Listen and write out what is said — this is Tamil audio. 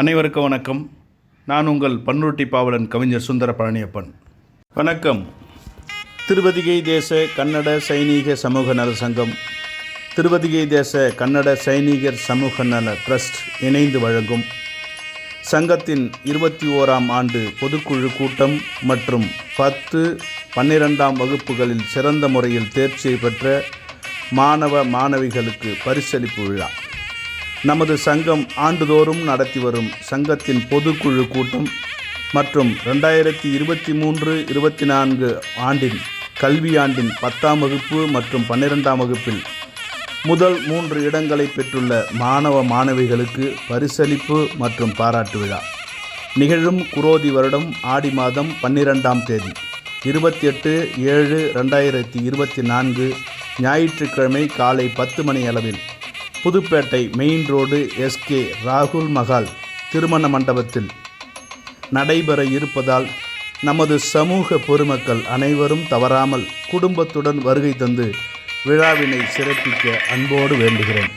அனைவருக்கும் வணக்கம். நான் உங்கள் பன்ருட்டி பாவலன் கவிஞர் சுந்தர பழனியப்பன். வணக்கம். திருவதிகை தேச கன்னட சைனீக சமூக நல சங்கம் திருவதிகை தேச கன்னட சைனீகர் சமூக நல ட்ரஸ்ட் இணைந்து வழங்கும் சங்கத்தின் இருபத்தி ஓராம் ஆண்டு பொதுக்குழு கூட்டம் மற்றும் பத்து பன்னிரெண்டாம் வகுப்புகளில் சிறந்த முறையில் தேர்ச்சி பெற்ற மாணவ மாணவிகளுக்கு பரிசளிப்பு விழா. நமது சங்கம் ஆண்டுதோறும் நடத்தி வரும் சங்கத்தின் பொதுக்குழு கூட்டம் மற்றும் ரெண்டாயிரத்தி இருபத்தி மூன்று இருபத்தி நான்கு ஆண்டின் கல்வியாண்டின் பத்தாம் வகுப்பு மற்றும் பன்னிரெண்டாம் வகுப்பில் முதல் மூன்று இடங்களை பெற்றுள்ள மாணவ மாணவிகளுக்கு பரிசளிப்பு மற்றும் பாராட்டு விழா. நிகழும் குரோதி வருடம் ஆடி மாதம் பன்னிரெண்டாம் தேதி இருபத்தி எட்டு ஏழு ரெண்டாயிரத்தி இருபத்தி நான்கு ஞாயிற்றுக்கிழமை காலை பத்து மணி அளவில் புதுப்பேட்டை மெயின் ரோடு எஸ்கே ராகுல் மகால் திருமண மண்டபத்தில் நடைபெற இருப்பதால் நமது சமூக பொதுமக்கள் அனைவரும் தவறாமல் குடும்பத்துடன் வருகை தந்து விழாவினை சிறப்பிக்க அன்போடு வேண்டுகிறேன்